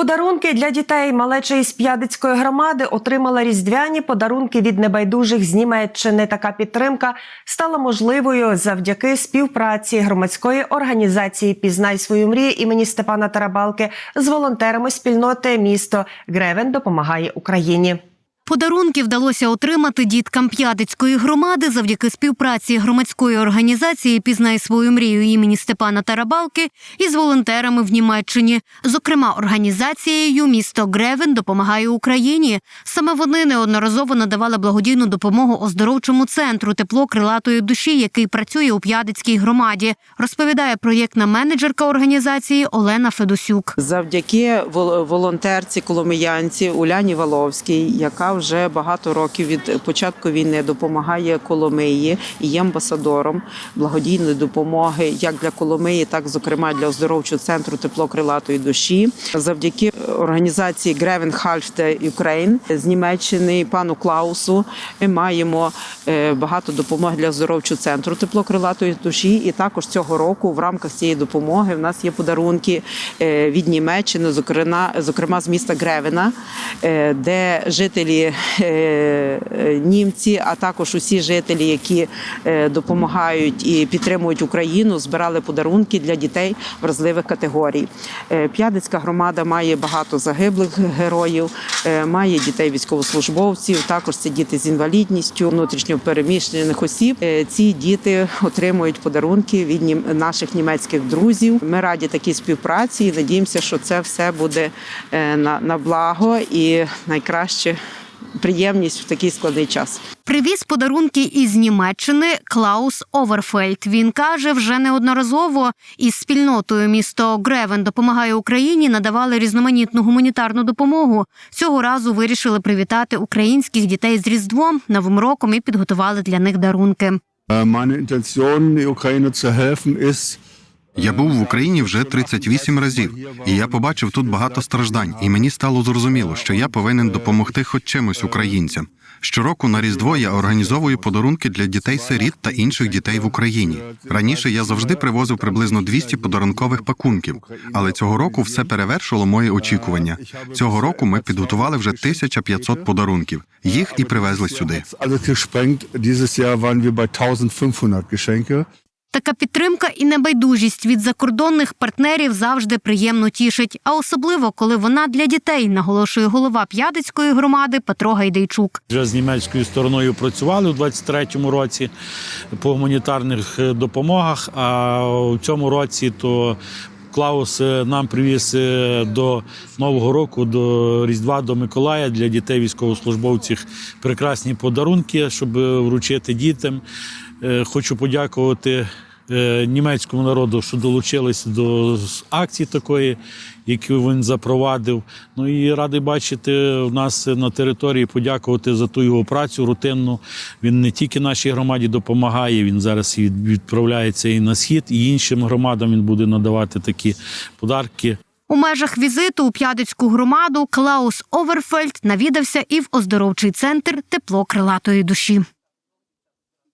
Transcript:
Подарунки для дітей малеча із П'ядицької громади отримала різдвяні подарунки від небайдужих з Німеччини. Така підтримка стала можливою завдяки співпраці громадської організації Пізнай свою мрію імені Степана Тарабалки з волонтерами спільноти місто Гревен допомагає Україні. Подарунки вдалося отримати діткам П'ядицької громади завдяки співпраці громадської організації Пізнай свою мрію імені Степана Тарабалки із волонтерами в Німеччині. Зокрема, організацією місто Гревен допомагає Україні. Саме вони неодноразово надавали благодійну допомогу оздоровчому центру тепло крилатої душі, який працює у П'ядицькій громаді. Розповідає проєктна менеджерка організації Олена Федосюк. Завдяки вол- волонтерці коломиянці Уляні Валовській, яка вже багато років від початку війни допомагає Коломиї і є амбасадором благодійної допомоги як для Коломиї, так зокрема для оздоровчого центру тепло крилатої душі. Завдяки організації Гревен Хальфте Україн з Німеччини пану Клаусу ми маємо е, багато допомоги для оздоровчого центру тепло крилатої душі. І також цього року в рамках цієї допомоги в нас є подарунки е, від Німеччини, зокрема, зокрема з міста Гревена, е, де жителі е, е, німці, а також усі жителі, які е, допомагають і підтримують Україну, збирали подарунки для дітей вразливих категорій. П'ядицька громада має багато загиблих героїв, має дітей військовослужбовців. Також це діти з інвалідністю, внутрішньо переміщених осіб. Ці діти отримують подарунки від наших німецьких друзів. Ми раді такій співпраці і надіємося, що це все буде на благо і найкраще приємність в такий складний час. Привіз подарунки із Німеччини Клаус Оверфельд. Він каже, вже неодноразово із спільнотою місто Гревен допомагає Україні, надавали різноманітну гуманітарну допомогу. Цього разу вирішили привітати українських дітей з Різдвом, Новим роком і підготували для них дарунки. Äh, Meine Intention, die Ukraine zu helfen, ist, Я був в Україні вже 38 разів, і я побачив тут багато страждань, і мені стало зрозуміло, що я повинен допомогти хоч чимось українцям. Щороку на Різдво я організовую подарунки для дітей-сиріт та інших дітей в Україні. Раніше я завжди привозив приблизно 200 подарункових пакунків, але цього року все перевершило мої очікування. Цього року ми підготували вже 1500 подарунків. Їх і привезли сюди. Alles gesprengt. Dieses Jahr waren wir bei 1500 Geschenke. Така підтримка і небайдужість від закордонних партнерів завжди приємно тішить, а особливо коли вона для дітей, наголошує голова П'ядицької громади Петро Гайдайчук. Вже з німецькою стороною працювали у 23-му році по гуманітарних е, допомогах. А у цьому році то Клаус е, нам привіз е, до Нового року, до Різдва, до Миколая для дітей військовослужбовців прекрасні подарунки, щоб вручити дітям. Е, Хочу подякувати е, німецькому народу, що долучились до акції такої, яку він запровадив. Ну і радий бачити в нас на території, подякувати за ту його працю рутинну. Він не тільки нашій громаді допомагає, він зараз відправляється і на схід, і іншим громадам він буде надавати такі подарки. У межах візиту у П'ядицьку громаду Клаус Оверфельд навідався і в оздоровчий центр тепло крилатої душі.